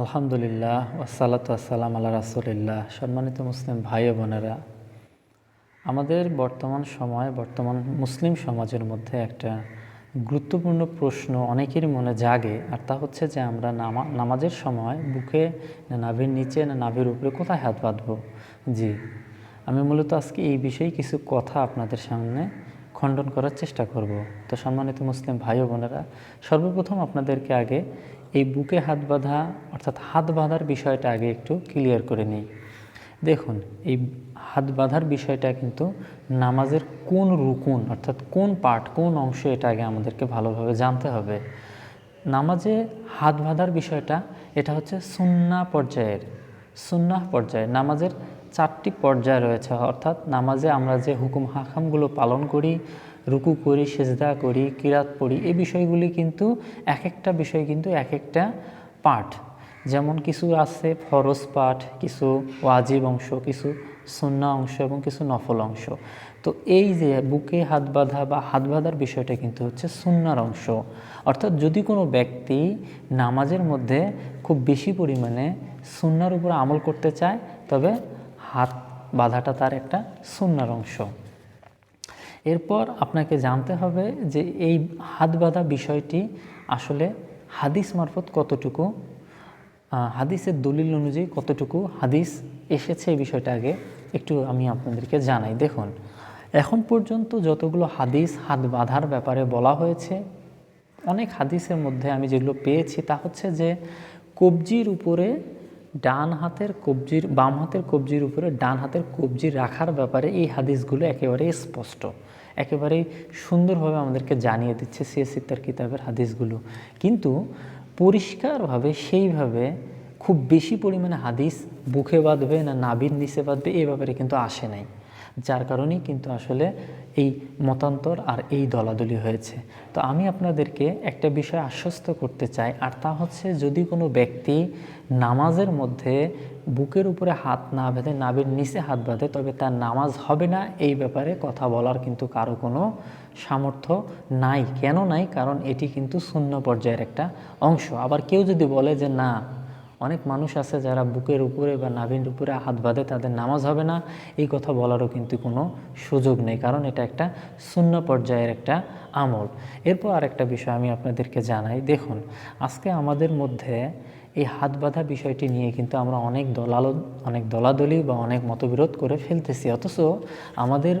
আলহামদুলিল্লাহ ওসালাত আসসালাম আল্লাহ রাসুলিল্লাহ। সম্মানিত মুসলিম ভাই বোনেরা, আমাদের বর্তমান সময়, বর্তমান মুসলিম সমাজের মধ্যে একটা গুরুত্বপূর্ণ প্রশ্ন অনেকেরই মনে জাগে, আর তা হচ্ছে যে আমরা নামা, নামাজের সময় বুকে না নাভির নিচে না নাভির উপরে কোথায় হাত বাঁধবো? জি, আমি মূলত আজকে এই বিষয়ে কিছু কথা আপনাদের সামনে খণ্ডন করার চেষ্টা করব। তো সম্মানিত মুসলিম ভাই বোনেরা, সর্বপ্রথম আপনাদেরকে আগে এই বুকে হাত বাঁধা, অর্থাৎ হাত বাঁধার বিষয়টা আগে একটু ক্লিয়ার করে নিই। দেখুন, এই হাত বাঁধার বিষয়টা কিন্তু নামাজের কোন রুকুন, অর্থাৎ কোন পার্ট কোন অংশ এটা আগে আমাদেরকে ভালোভাবে জানতে হবে। নামাজে হাত বাঁধার বিষয়টা, এটা হচ্ছে সুন্না পর্যায়ের, সুন্নাহ পর্যায়ে। নামাজের চারটি পর্যায় রয়েছে, অর্থাৎ নামাজে আমরা যে হুকুম হাকামগুলো পালন করি, রুকু করি, সেজদা করি, কিরাত পড়ি, এই বিষয়গুলি কিন্তু এক একটা বিষয় কিন্তু এক একটা পাঠ। যেমন কিছু আছে ফরজ পাঠ, কিছু ওয়াজিব অংশ, কিছু সুন্না অংশ এবং কিছু নফল অংশ। তো এই যে বুকে হাত বাঁধা বা হাত বাঁধার বিষয়টা কিন্তু হচ্ছে সুন্নার অংশ। অর্থাৎ যদি কোনো ব্যক্তি নামাজের মধ্যে খুব বেশি পরিমাণে সুন্নার উপর আমল করতে চায়, তবে হাত বাঁধাটা তার একটা সুন্নার অংশ। এরপর আপনাকে জানতে হবে যে এই হাত বাঁধা বিষয়টি আসলে হাদিস মারফত কতটুকু হাদিসের দলিল অনুযায়ী কতটুকু হাদিস এসেছে এই বিষয়টা আগে একটু আমি আপনাদেরকে জানাই। দেখুন, এখন পর্যন্ত যতগুলো হাদিস হাত বাঁধার ব্যাপারে বলা হয়েছে, অনেক হাদিসের মধ্যে আমি যেগুলো পেয়েছি তা হচ্ছে যে কবজির উপরে ডান হাতের কবজির, বাম হাতের কবজির উপরে ডান হাতের কবজি রাখার ব্যাপারে এই হাদিসগুলো একেবারে স্পষ্ট। একেবারে সুন্দরভাবে আমাদেরকে জানিয়ে দিচ্ছে সিয়াসিত্তার কিতাবের হাদিসগুলো। কিন্তু পরিষ্কারভাবে সেইভাবে খুব বেশি পরিমাণে হাদিস বুকে বাঁধবে না, নাবির নিচে বাঁধবে, এ ব্যাপারে কিন্তু আসে নাই। যার কারণেই কিন্তু আসলে এই মতান্তর আর এই দলাদলি হয়েছে। তো আমি আপনাদেরকে একটা বিষয় আশ্বস্ত করতে চাই, আর তা হচ্ছে যদি কোনো ব্যক্তি নামাজের মধ্যে বুকের উপরে হাত না বেঁধে, নাবির নিচে হাত বাঁধে, তবে তার নামাজ হবে না, এই ব্যাপারে কথা বলার কিন্তু কারও কোনো সামর্থ্য নাই। কেন নাই? কারণ এটি কিন্তু শূন্য পর্যায়ের একটা অংশ। আবার কেউ যদি বলে যে, না অনেক মানুষ আছে যারা বুকের উপরে বা নাভির উপরে হাত বাঁধে, তাদের নামাজ হবে না। এই কথা বলারও কিন্তু কোনো সুযোগ নেই, কারণ এটা একটা শূন্য পর্যায়ের একটা আমল। এরপর আরেকটা বিষয় আমি আপনাদেরকে জানাই। দেখুন, আজকে আমাদের মধ্যে এই হাত বাঁধা বিষয়টি নিয়ে কিন্তু আমরা অনেক দলাল, অনেক দলাদলি বা অনেক মতবিরোধ করে ফেলতেছি। অথচ আমাদের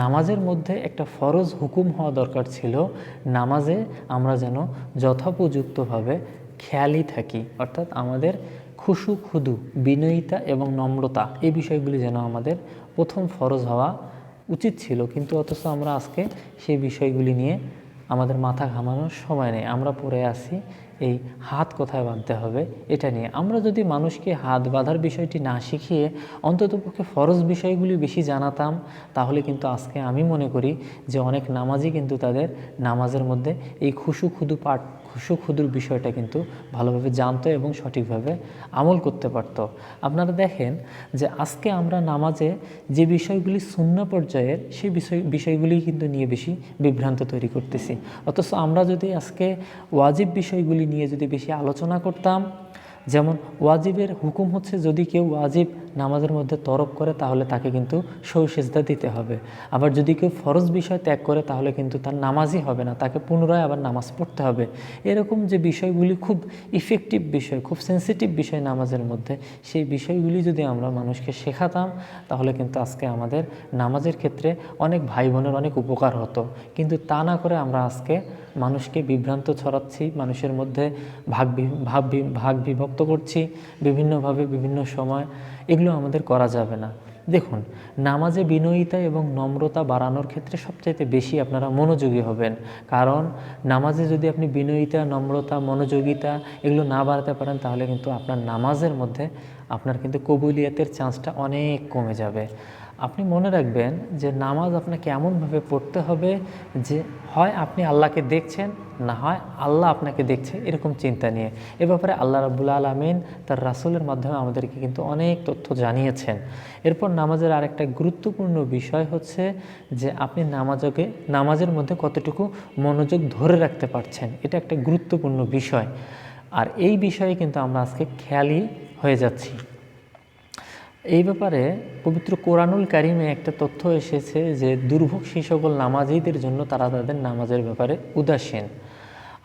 নামাজের মধ্যে একটা ফরজ হুকুম হওয়া দরকার ছিল। নামাজে আমরা যেন যথোপযুক্তভাবে খেয়ালই থাকি, অর্থাৎ আমাদের খুশু খুদু, বিনয়িতা এবং নম্রতা, এই বিষয়গুলি যেন আমাদের প্রথম ফরজ হওয়া উচিত ছিল। কিন্তু অথচ আমরা আজকে সেই বিষয়গুলি নিয়ে আমাদের মাথা ঘামানোর সময় নেই। আমরা পড়ে আসি এই হাত কোথায় বাঁধতে হবে এটা নিয়ে। আমরা যদি মানুষকে হাত বাঁধার বিষয়টি না শিখিয়ে অন্ততপক্ষে ফরজ বিষয়গুলি বেশি জানাতাম, তাহলে কিন্তু আজকে আমি মনে করি যে অনেক নামাজি কিন্তু তাদের নামাজের মধ্যে এই খুশু খুদু পাঠ খুদুর বিষয়টা কিন্তু ভালোভাবে জানতো এবং সঠিকভাবে আমল করতে পারতো। আপনারা দেখেন যে আজকে আমরা নামাজে যে বিষয়গুলি শূন্য পর্যায়ের সেই বিষয়, বিষয়গুলি কিন্তু নিয়ে বেশি বিভ্রান্ত তৈরি করতেছি। অথচ আমরা যদি আজকে ওয়াজিব বিষয়গুলি নিয়ে যদি বেশি আলোচনা করতাম, যেমন ওয়াজিবের হুকুম হচ্ছে যদি কেউ ওয়াজিব নামাজের মধ্যে তরফ করে, তাহলে তাকে কিন্তু সৌসেজদা দিতে হবে। আবার যদি কেউ ফরজ বিষয় ত্যাগ করে, তাহলে কিন্তু তার নামাজই হবে না। তাকে পুনরায় আবার নামাজ পড়তে হবে। এরকম যে বিষয়গুলি খুব ইফেক্টিভ বিষয়, খুব সেন্সিটিভ বিষয় নামাজের মধ্যে, সেই বিষয়গুলি যদি আমরা মানুষকে শেখাতাম, তাহলে কিন্তু আজকে আমাদের নামাজের ক্ষেত্রে অনেক ভাই বোনের অনেক উপকার হতো। কিন্তু তা না করে আমরা আজকে মানুষকে বিভ্রান্ত ছড়াচ্ছি, মানুষের মধ্যে ভাগ ভাগ ভাগ বিভক্ত করছি, বিভিন্নভাবে বিভিন্ন সময় এগুলো আমাদের করা যাবে না। দেখুন, নামাজে বিনয়িতা এবং নম্রতা বাড়ানোর ক্ষেত্রে সবচাইতে বেশি আপনারা মনোযোগী হবেন। কারণ, নামাজে যদি আপনি বিনয়িতা, নম্রতা, মনোযোগিতা এগুলো না বাড়াতে পারেন, তাহলে কিন্তু আপনার নামাজের মধ্যে আপনার কিন্তু কবুলিয়াতের চান্সটা অনেক কমে যাবে। আপনি মনে রাখবেন যে নামাজ আপনাকে এমনভাবে পড়তে হবে যে হয় আপনি আল্লাহকে দেখছেন, না হয় আল্লাহ আপনাকে দেখছে, এরকম চিন্তা নিয়ে। এ ব্যাপারে আল্লাহ রাবুল্লা আলমিন তার রাসুলের মাধ্যমে আমাদেরকে কিন্তু অনেক তথ্য জানিয়েছেন। এরপর নামাজের আরেকটা গুরুত্বপূর্ণ বিষয় হচ্ছে যে আপনি নামাজকে, নামাজের মধ্যে কতটুকু মনোযোগ ধরে রাখতে পারছেন, এটা একটা গুরুত্বপূর্ণ বিষয়। আর এই বিষয়ে কিন্তু আমরা আজকে খেয়ালি হয়ে যাচ্ছি। এই ব্যাপারে পবিত্র কোরআনুল কারিমে একটা তথ্য এসেছে যে দুর্ভোগ সেই সকল নামাজিদের জন্য তারা তাদের নামাজের ব্যাপারে উদাসীন।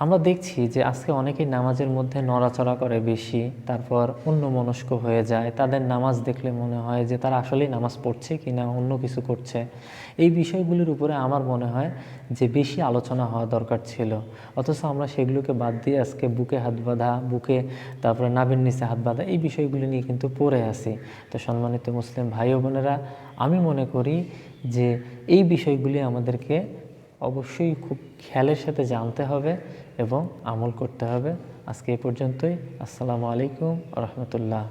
আমরা দেখছি যে আজকে অনেকেই নামাজের মধ্যে নড়াচড়া করে বেশি, তারপর অন্য মনস্ক হয়ে যায়। তাদের নামাজ দেখলে মনে হয় যে তারা আসলেই নামাজ পড়ছে কি না, অন্য কিছু করছে। এই বিষয়গুলির উপরে আমার মনে হয় যে বেশি আলোচনা হওয়া দরকার ছিল। অথচ আমরা সেগুলোকে বাদ দিয়ে আজকে বুকে হাত বাঁধা, বুকে তারপরে নাবির নিচে হাত বাঁধা, এই বিষয়গুলি নিয়ে কিন্তু পড়ে আসি তো সম্মানিত মুসলিম ভাই বোনেরা, আমি মনে করি যে এই বিষয়গুলি আমাদেরকে অবশ্যই খুব খেয়ালের সাথে জানতে হবে এবং আমল করতে হবে। আজকে এ পর্যন্তই। আসসালামু আলাইকুম রহমতুল্লাহ।